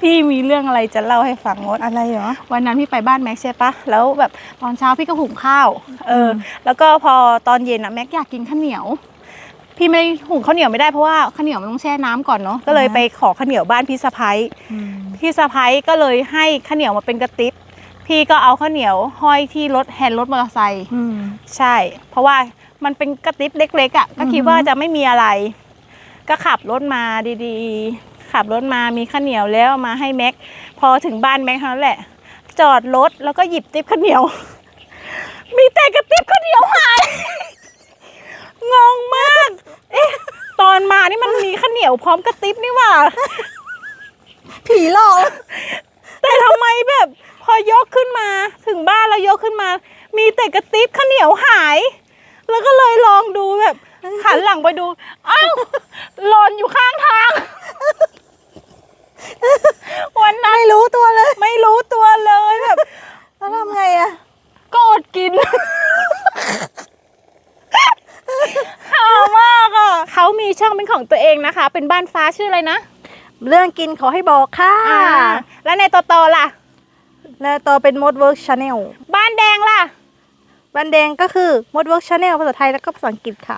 พี่มีเรื่องอะไรจะเล่าให้ฟังมดอะไรเหรอวันนั้นพี่ไปบ้านแม็กใช่ปะแล้วแบบตอนเช้าพี่ก็หุงข้าวเอออมแล้วก็พอตอนเย็นอะแม็กอยากกินข้าวเหนียว พี่ไม่ได้หุงข้าวเหนียวไม่ได้เพราะว่าข้าวเหนียวมันต้องแช่น้ำก่อนเนาะก็เลยไปขอข้าวเหนียวบ้านพี่สะพ้ยพี่สะพ้ยก็เลยให้ข้าวเหนียวมาเป็นกระติบพี่ก็เอาข้าวเหนียวห้อยที่รถแฮนด์รถมอเตอร์ไซค์อืมใช่ เพราะว่ามันเป็นกระติบเล็กๆอะ่ะก็คิดอือฮึว่าจะไม่มีอะไร ก็ขับรถมาดีๆ ขับรถมามีข้าวเหนียวแล้วมาให้แม็ก พอถึงบ้านแม็กเท่านั้นแหละ จอดรถแล้วก็หยิบติ๊บข้าวเหนียว มีแต่กระติบข้าวเหนียวหาย งงมาก เอ๊ะ ตอนมานี่มันมีข้าวเหนียวพร้อมกระติบนี่หว่า ผีหลอก แต่ทำไมแบบ พอยกขึ้นมา ถึงบ้านแล้วยกขึ้นมา มีแต่กระติบข้าวเหนียวหาย แล้วก็เลยลองดูแบบหันหลังไปดู อ้าวหล่นอยู่ข้างทาง วันนั้น ไม่รู้ตัวเลย ไม่รู้ตัวเลยแบบ แล้วทำไงอะ ก็อดกิน หามากอะเขา มีช่องเป็นของตัวเองนะคะ เป็นบ้านฟ้าชื่ออะไรนะ เรื่องกินขอให้บอกค่ะ อ่า แล้วในโตโตๆล่ะ และต่อเป็นมดเวิร์กชาแนลบ้านแดงล่ะ บันแดงก็คือมดเวิร์กชาแนลภาษาไทยแล้วก็ภาษาอังกฤษค่ะ